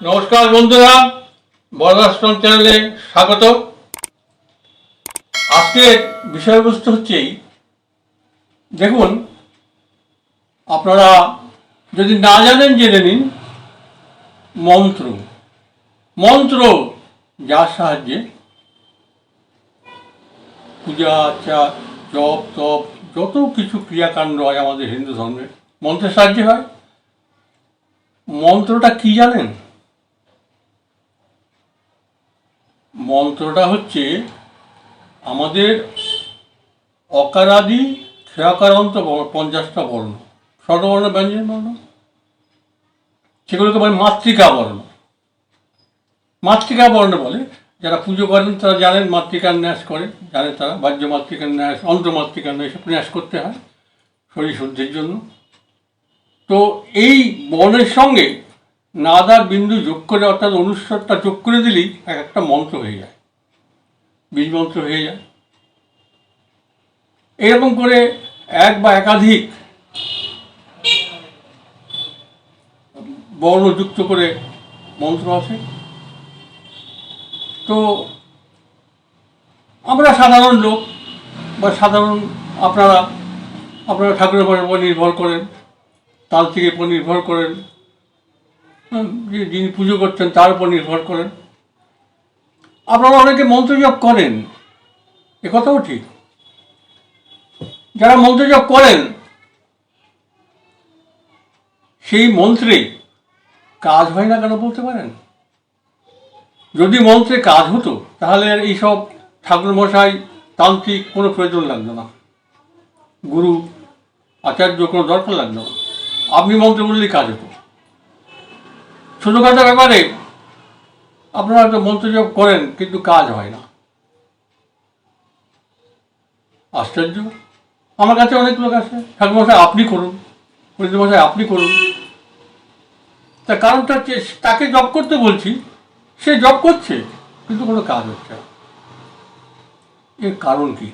নমস্কার বন্ধুরা বরদাশ্রম চ্যানেলে স্বাগত। আজকের বিষয়বস্তু হচ্ছে দেখুন, আপনারা যদি না জানেন জেনে নিন, মন্ত্র। মন্ত্র যার সাহায্যে পূজা আচ্ছা জপ, তপ, যত কিছু ক্রিয়াকাণ্ড হয় আমাদের হিন্দু ধর্মে, মন্ত্রের সাহায্যে হয়। মন্ত্রটা কি জানেন? মন্ত্রটা হচ্ছে, আমাদের অকারাদি ক্ষয়কারান্ত পঞ্চাশটা বর্ণ। স্বরবর্ণ ব্যঞ্জন বর্ণ। সেগুলোকে বলে মাতৃকা বর্ণ। মাতৃকা বর্ণ বলে, যারা পুজো করেন তারা জানেন মাতৃকার ন্যাস করে জানে তারা, বাহ্য মাতৃকার ন্যাস অন্ত মাতৃকার ন্যাস ন্যাস করতে হয় শরীর শুদ্ধির জন্য। তো এই বর্ণের সঙ্গে নাদার বিন্দু যোগ করে, অর্থাৎ অনুস্বরটা যোগ করে দিলেই এক একটা মন্ত্র হয়ে যায়। বীজ মন্ত্র হয়ে যায়। এরকম করে এক বা একাধিক বর্ণ যুক্ত করে মন্ত্র আছে। তো আমরা সাধারণ লোক বা সাধারণ আপনারা আপনারা ঠাকুরের উপর নির্ভর করেন তান্ত্রিকের উপর নির্ভর করেন যিনি পুজো করছেন তার উপর নির্ভর করেন। আপনারা অনেকে মন্ত্র জপ করেন। এ কথাও ঠিক। যারা মন্ত্র জপ করেন, সেই মন্ত্রে কাজ হয় না কেন বলতে পারেন? যদি মন্ত্রে কাজ হতো, তাহলে এইসব ঠাকুর মশাই তান্ত্রিক কোনো প্রয়োজন লাগতো না। গুরু, আচার্য কোনো দরকার লাগতো না। আপনি মন্ত্র বললেই কাজ হতো। ছোটোখাটো ব্যাপারে আপনারা হয়তো মন্ত্রজপ করেন, কিন্তু কাজ হয় না। আশ্চর্য। আমার কাছে অনেক লোক আছে। ঠাকুরমশাই, আপনি করুন। মশাই আপনি করুন। তা কারণটা হচ্ছে, তাকে জব করতে বলছি, সে জব করছে, কিন্তু কোনো কাজ হচ্ছে না। এর কারণ কি?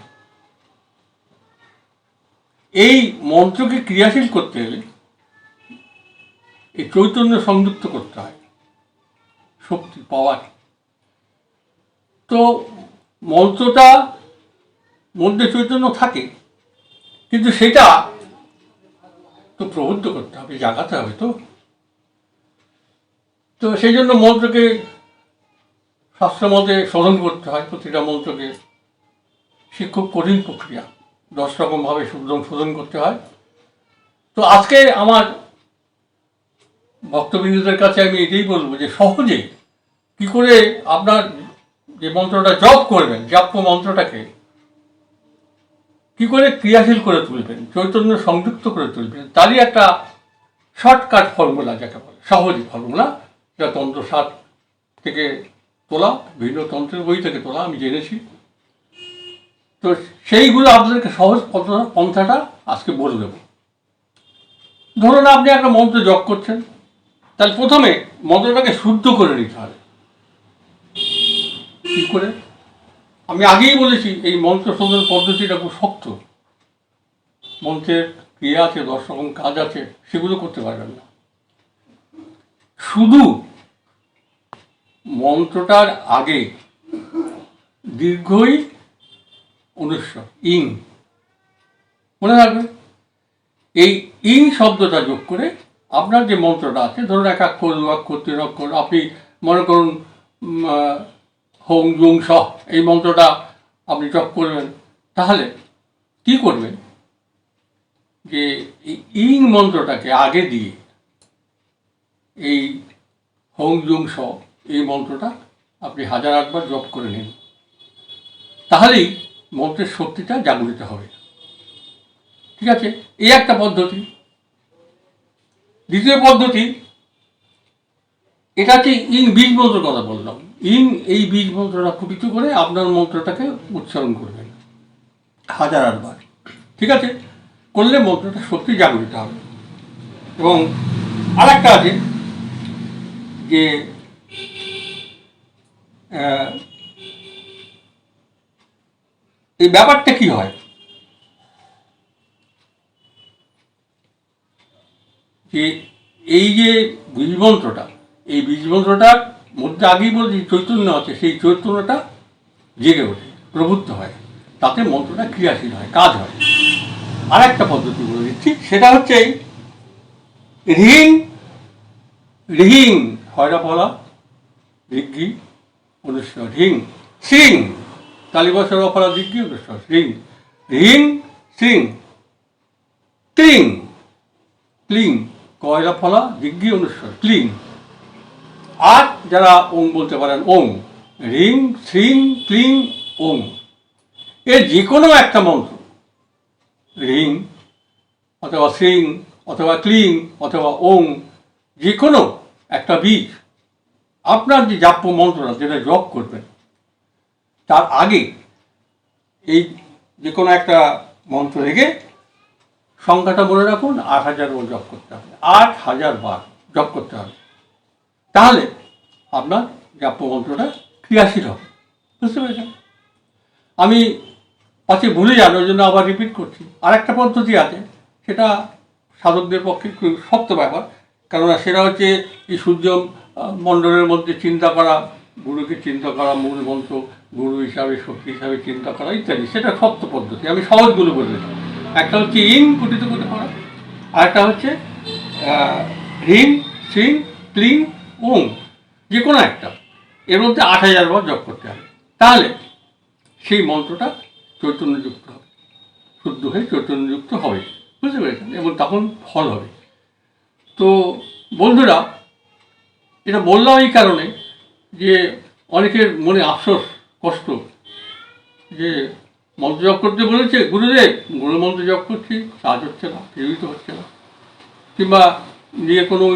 এই মন্ত্রকে ক্রিয়াশীল করতে গেলে এই চৈতন্য সংযুক্ত করতে হয়। শক্তি পাওয়ার। তো মন্ত্রটা মধ্যে চৈতন্য থাকে, কিন্তু সেটা তো প্রবুদ্ধ করতে হবে, জাগাতে হবে তো। তো সেই জন্য মন্ত্রকে শাস্ত্রমতে শোধন করতে হয় প্রতিটা মন্ত্রকে। সে খুব কঠিন প্রক্রিয়া, দশ রকমভাবে শোধন শোধন করতে হয়। তো আজকে আমার ভক্তবৃন্দদের কাছে আমি এটাই বলব যে সহজে কি করে আপনার যে মন্ত্রটা জপ করবেন জাপ্য মন্ত্রটাকে কি করে ক্রিয়াশীল করে তুলবেন, চৈতন্য সংযুক্ত করে তুলবেন, তারই একটা শর্টকাট ফর্মুলা যাকে বলে, সহজ ফর্মুলা যা তন্ত্রসাত থেকে তোলা বিভিন্ন তন্ত্রের বই থেকে তোলা, আমি জেনেছি। তো সেইগুলো আপনাদেরকে সহজ পন্থাটা আজকে বলে দেবো। ধরুন আপনি একটা মন্ত্র জপ করছেন, তাহলে প্রথমে মন্ত্রটাকে শুদ্ধ করে নিতে হবে। কি করে? আমি আগেই বলেছি, এই মন্ত্র শোধন পদ্ধতিটা খুব শক্ত। মন্ত্রের ক্রিয়া আছে দশ রকম কাজ আছে, সেগুলো করতে পারবেন না। শুধু মন্ত্রটার আগে দীর্ঘই অনুস্বর ইং। মনে রাখবে এই ইং শব্দটা যোগ করে আপনার যে মন্ত্রটা আছে, ধরুন এক অক্ষর দু অক্ষর তিন অক্ষর আপনি মনে করুন হোং জুং স এই মন্ত্রটা আপনি জপ করবেন। তাহলে কি করবেন? যে ইং মন্ত্রটাকে আগে দিয়ে এই হোং জুং স এই মন্ত্রটা আপনি হাজার আটবার জপ করে নিন। তাহলেই মন্ত্রের শক্তিটা জাগরিত হবে। ঠিক আছে? এই একটা পদ্ধতি। দ্বিতীয় পদ্ধতি এটা হচ্ছে ইন বীজ মন্ত্রের কথা বললাম। ইন এই বীজ মন্ত্রটা কুপিত করে আপনার মন্ত্রটাকে উচ্চারণ করবেন। হাজার আটবার ঠিক আছে? করলে মন্ত্রটা সত্যি জাগরিত হবে। এবং আর একটা আছে যে এই ব্যাপারটা কি হয়? যে এই যে বীজমন্ত্রটা এই বীজ মন্ত্রটার মধ্যে আগেই বলছি চৈতন্য আছে, সেই চৈতন্যটা জেগে ওঠে, প্রবুদ্ধ হয়। তাতে মন্ত্রটা ক্রিয়াশীল হয়, কাজ হয়। আর একটা পদ্ধতি বলে দিচ্ছি, সেটা হচ্ছে এই রিং হয়রা পলা রিগ্গি অনুস্বর রিং, সিং, কালীবাসর অপরা দিগ্গি অনুস্বর রিং রিং, সিং, ক্লিং ক্লিং কয়লা ফলা দিগ্গি অনুস্বর ক্লিং। আর যারা ওং বলতে পারেন ওং রিং, শ্রিং, ক্লিং ওং এর যে কোনো একটা মন্ত্র, রিং, অথবা শ্রিং, অথবা ক্লিং, অথবা ওং যে কোনো একটা বীজ, আপনার যে জাপ্য মন্ত্রটা যেটা জপ করবেন, তার আগে এই যে কোনো একটা মন্ত্র রেখে সংখ্যাটা মনে রাখুন, আট হাজার বার জপ করতে হবে। আট হাজার বার জপ করতে হবে। তাহলে আপনার জাপ্য মন্ত্রটা ক্রিয়াশীল হবে। বুঝতে পেরেছেন? আমি পাশে ভুলে যান, ওই জন্য আবার রিপিট করছি। আর একটা পদ্ধতি আছে, সেটা সাধকদের পক্ষে খুব শক্ত ব্যাপার, কেননা সেটা হচ্ছে এই সূর্য মণ্ডলের মধ্যে চিন্তা করা, গুরুকে চিন্তা করা, মূল মন্ত্র, গুরু হিসাবে, শক্তি হিসাবে চিন্তা করা ইত্যাদি, সেটা শক্ত পদ্ধতি। আমি সহজগুলো বলে দিচ্ছি একটা হচ্ছে ইং কুটিত করা আর একটা হচ্ছে হ্রিং, শ্রিং, ক্লিং ওং যে কোনো একটা। এর মধ্যে আট হাজার বার জপ করতে হবে। তাহলে সেই মন্ত্রটা চৈতন্যযুক্ত হবে। শুদ্ধ হয়ে চৈতন্যযুক্ত হবে। বুঝতে পেরেছেন? এবং তখন ফল হবে। তো বন্ধুরা, এটা বললাম এই কারণে যে অনেকের মনে আফসোস, কষ্ট যে মন্ত্র জপ করতে বলেছে, গুরুদেব গুরু মন্ত্র জপ করছি কাজ হচ্ছে না কিছুই তো হচ্ছে না। কিংবা নিজের কোনো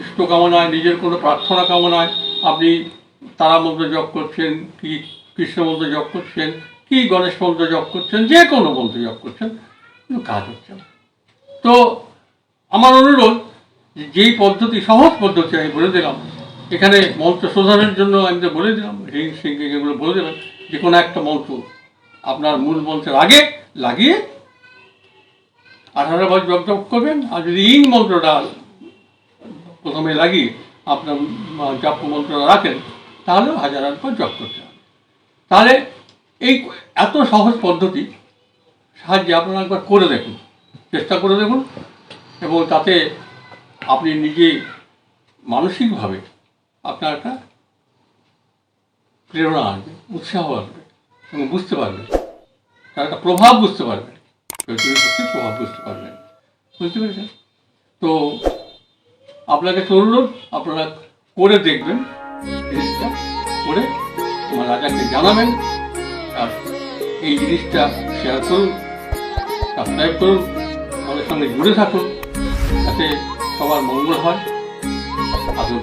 ইষ্ট কামনায়, নিজের কোনো প্রার্থনা কামনায় আপনি তারা মন্ত্র জপ করছেন, কি কৃষ্ণ মন্ত্র জপ করছেন, কি গণেশ মন্ত্র জপ করছেন, যে কোনো মন্ত্র জপ করছেন, কিন্তু কাজ হচ্ছে না। তো আমার অনুরোধ যেই পদ্ধতি, সহজ পদ্ধতি আমি বলে দিলাম, এখানে মন্ত্র শোধনের জন্য আমি তো বলে দিলাম, রিং সিং এগুলো বলে দেবেন যে কোনো একটা মন্ত্র আপনার মূল মন্ত্রের আগে লাগিয়ে আঠারো বার জপ জপ করবেন, আর যদি ইং মন্ত্রটা প্রথমে লাগিয়ে আপনার জপ মন্ত্রটা রাখেন তাহলে হাজার পর জপ করতে হবে। তাহলে এই এত সহজ পদ্ধতি, সাহায্যে আপনারা একবার করে দেখুন, চেষ্টা করে দেখুন, এবং তাতে আপনি নিজে মানসিকভাবে আপনার একটা প্রেরণা আসবে, উৎসাহ আসবে, এবং বুঝতে পারবেন, তার একটা প্রভাব বুঝতে পারবেন প্রভাব বুঝতে পারবেন। বুঝতে পেরেছেন? তো আপনাকে অনুরোধ আপনারা করে দেখবেন। জিনিসটা করে আমার রাজাকে জানাবেন, আর এই জিনিসটা শেয়ার করুন সাবস্ক্রাইব করুন, আমাদের সঙ্গে জুড়ে থাকুন, যাতে সবার মঙ্গল হয়। আসুন